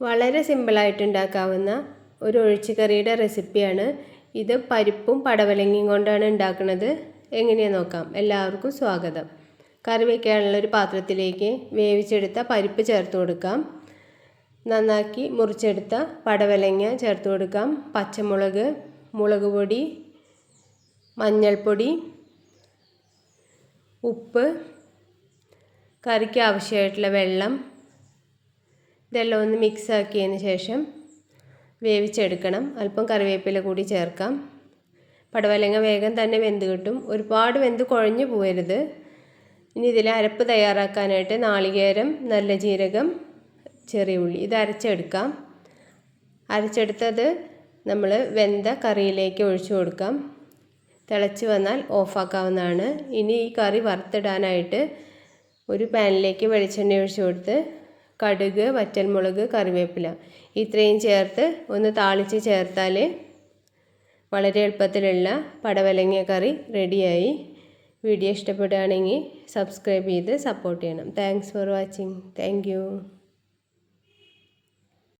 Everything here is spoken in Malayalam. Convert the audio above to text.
വളരെ സിമ്പിളായിട്ട് ഉണ്ടാക്കാവുന്ന ഒരു ഒഴിച്ചുകറിയുടെ റെസിപ്പിയാണ് ഇത് പരിപ്പും പടവലങ്ങയും കൊണ്ടാണ് ഉണ്ടാക്കുന്നത്. എങ്ങനെയാണ് നോക്കാം. എല്ലാവർക്കും സ്വാഗതം. കറി വയ്ക്കാനുള്ള ഒരു പാത്രത്തിലേക്ക് വേവിച്ചെടുത്ത പരിപ്പ് ചേർത്ത് കൊടുക്കാം. നന്നാക്കി മുറിച്ചെടുത്ത പടവലങ്ങ ചേർത്ത് കൊടുക്കാം. പച്ചമുളക് മുളക് പൊടി മഞ്ഞൾപ്പൊടി ഉപ്പ് കറിക്ക് ആവശ്യമായിട്ടുള്ള വെള്ളം ഇതെല്ലാം ഒന്ന് മിക്സ് ആക്കിയതിന് ശേഷം വേവിച്ചെടുക്കണം. അല്പം കറിവേപ്പില കൂടി ചേർക്കാം. പടവലങ്ങ വേഗം തന്നെ വെന്ത് കിട്ടും. ഒരുപാട് വെന്ത് കുഴഞ്ഞു പോകരുത് ഇനി ഇതിൽ അരപ്പ് തയ്യാറാക്കാനായിട്ട് നാളികേരം നല്ല ജീരകം ചെറിയ ഉള്ളി ഇത് അരച്ചെടുക്കാം. അരച്ചെടുത്തത് നമ്മൾ വെന്ത കറിയിലേക്ക് ഒഴിച്ചു കൊടുക്കാം. തിളച്ച് വന്നാൽ ഓഫാക്കാവുന്നതാണ് ഇനി ഈ കറി വറുത്തിടാനായിട്ട് ഒരു പാനിലേക്ക് വെളിച്ചെണ്ണ ഒഴിച്ചു കൊടുത്ത് കടുക് വറ്റൽമുളക് കറിവേപ്പില. ഇത്രയും ചേർത്ത് ഒന്ന് താളിച്ച് ചേർത്താൽ വളരെ എളുപ്പത്തിലുള്ള പടവലങ്ങ കറി റെഡിയായി. വീഡിയോ ഇഷ്ടപ്പെടുകയാണെങ്കിൽ സബ്സ്ക്രൈബ് ചെയ്ത് സപ്പോർട്ട് ചെയ്യണം. Thanks for watching thank